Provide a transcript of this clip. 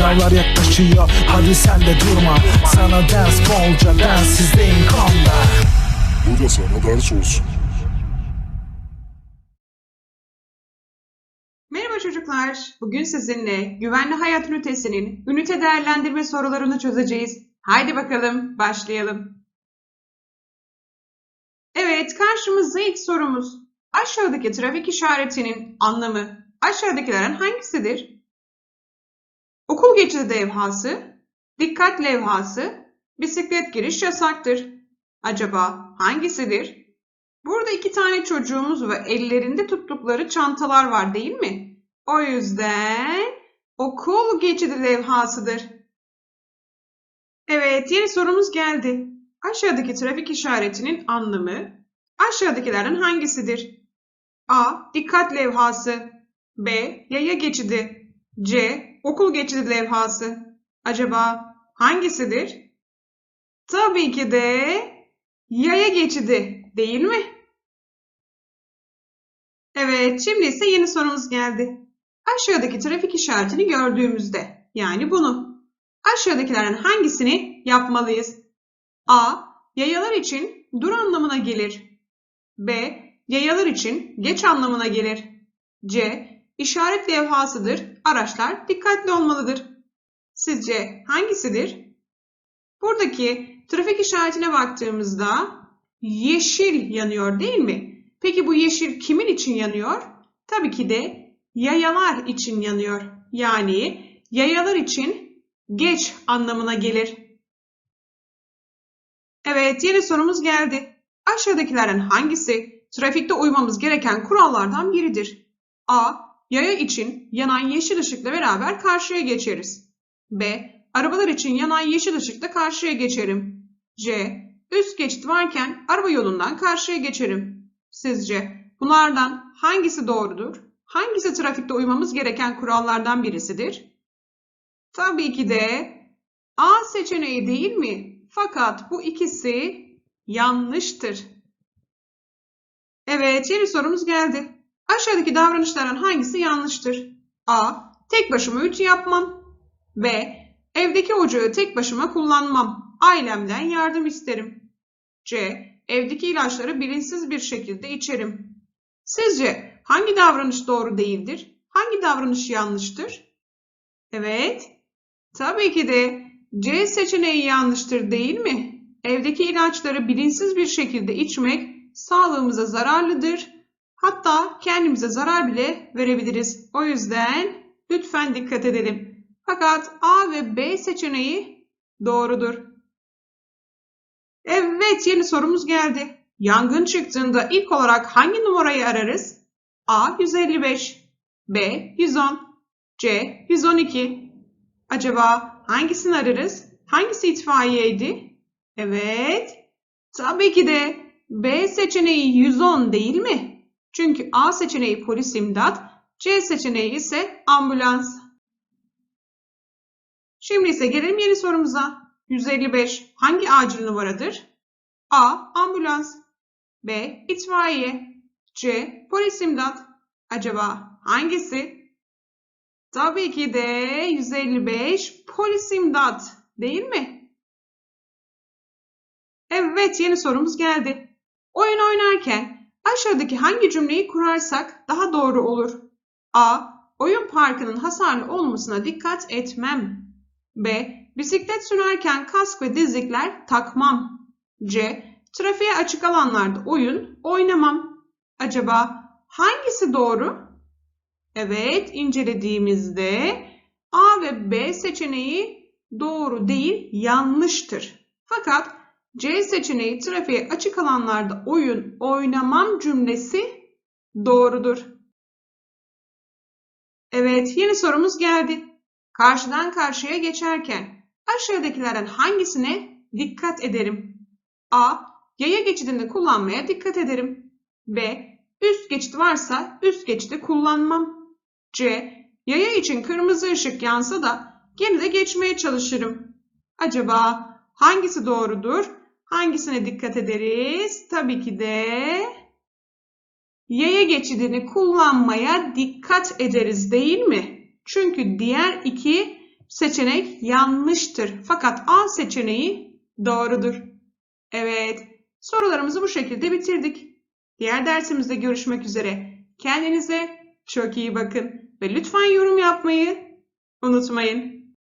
Sınavlar yaklaşıyor hadi sen de durma Sana ders bolca densizliğin konda Bu da sana ders olsun. Merhaba çocuklar. Bugün sizinle güvenli hayat ünitesinin ünite değerlendirme sorularını çözeceğiz. Haydi bakalım başlayalım. Evet karşımızda ilk sorumuz. Aşağıdaki trafik işaretinin anlamı aşağıdakilerden hangisidir? Okul geçidi levhası, dikkat levhası, bisiklet giriş yasaktır. Acaba hangisidir? Burada iki tane çocuğumuz ve ellerinde tuttukları çantalar var değil mi? O yüzden okul geçidi levhasıdır. Evet, yeni sorumuz geldi. Aşağıdaki trafik işaretinin anlamı aşağıdakilerden hangisidir? A. Dikkat levhası B. Yaya geçidi C. Okul geçidi levhası Acaba hangisidir? Tabii ki de yaya geçidi değil mi? Evet, şimdi ise yeni sorumuz geldi. Aşağıdaki trafik işaretini gördüğümüzde, yani bunu, aşağıdakilerden hangisini yapmalıyız? A. Yayalar için dur anlamına gelir. B. Yayalar için geç anlamına gelir. C. İşaret levhasıdır. Araçlar dikkatli olmalıdır. Sizce hangisidir? Buradaki trafik işaretine baktığımızda yeşil yanıyor değil mi? Peki bu yeşil kimin için yanıyor? Tabii ki de yayalar için yanıyor. Yani yayalar için geç anlamına gelir. Evet, yeni sorumuz geldi. Aşağıdakilerden hangisi trafikte uymamız gereken kurallardan biridir? A. Yaya için yanan yeşil ışıkla beraber karşıya geçeriz. B. Arabalar için yanan yeşil ışıkla karşıya geçerim. C. Üst geçit varken araba yolundan karşıya geçerim. Sizce bunlardan hangisi doğrudur? Hangisi trafikte uymamız gereken kurallardan birisidir? Tabii ki de A seçeneği değil mi? Fakat bu ikisi yanlıştır. Evet, yeni sorumuz geldi. Aşağıdaki davranışlardan hangisi yanlıştır? A. Tek başıma ütü yapmam. B. Evdeki ocağı tek başıma kullanmam. Ailemden yardım isterim. C. Evdeki ilaçları bilinçsiz bir şekilde içerim. Sizce hangi davranış doğru değildir? Hangi davranış yanlıştır? Evet. Tabii ki de C seçeneği yanlıştır değil mi? Evdeki ilaçları bilinçsiz bir şekilde içmek sağlığımıza zararlıdır. Hatta kendimize zarar bile verebiliriz. O yüzden lütfen dikkat edelim. Fakat A ve B seçeneği doğrudur. Evet yeni sorumuz geldi. Yangın çıktığında ilk olarak hangi numarayı ararız? A 155, B 110, C 112. Acaba hangisini ararız? Hangisi itfaiyeydi? Evet. Tabii ki de B seçeneği 110 değil mi? Çünkü A seçeneği polis imdat, C seçeneği ise ambulans. Şimdi ise gelelim yeni sorumuza. 155 hangi acil numaradır? A. Ambulans B. İtfaiye C. Polis imdat Acaba hangisi? Tabii ki de 155 polis imdat değil mi? Evet yeni sorumuz geldi. Oyun oynarken aşağıdaki hangi cümleyi kurarsak daha doğru olur? A. Oyun parkının hasarlı olmasına dikkat etmem. B. Bisiklet sürerken kask ve dizlikler takmam. C. Trafiğe açık alanlarda oyun oynamam. Acaba hangisi doğru? Evet, incelediğimizde A ve B seçeneği doğru değil, yanlıştır. Fakat C seçeneği trafiğe açık alanlarda oyun oynamam cümlesi doğrudur. Evet, yeni sorumuz geldi. Karşıdan karşıya geçerken aşağıdakilerden hangisine dikkat ederim? A. Yaya geçidini kullanmaya dikkat ederim. B. Üst geçit varsa üst geçidi kullanmam. C. Yaya için kırmızı ışık yansa da gene de geçmeye çalışırım. Acaba hangisi doğrudur? Hangisine dikkat ederiz? Tabii ki de yaya geçidini kullanmaya dikkat ederiz değil mi? Çünkü diğer iki seçenek yanlıştır. Fakat A seçeneği doğrudur. Evet, sorularımızı bu şekilde bitirdik. Diğer dersimizde görüşmek üzere. Kendinize çok iyi bakın ve lütfen yorum yapmayı unutmayın.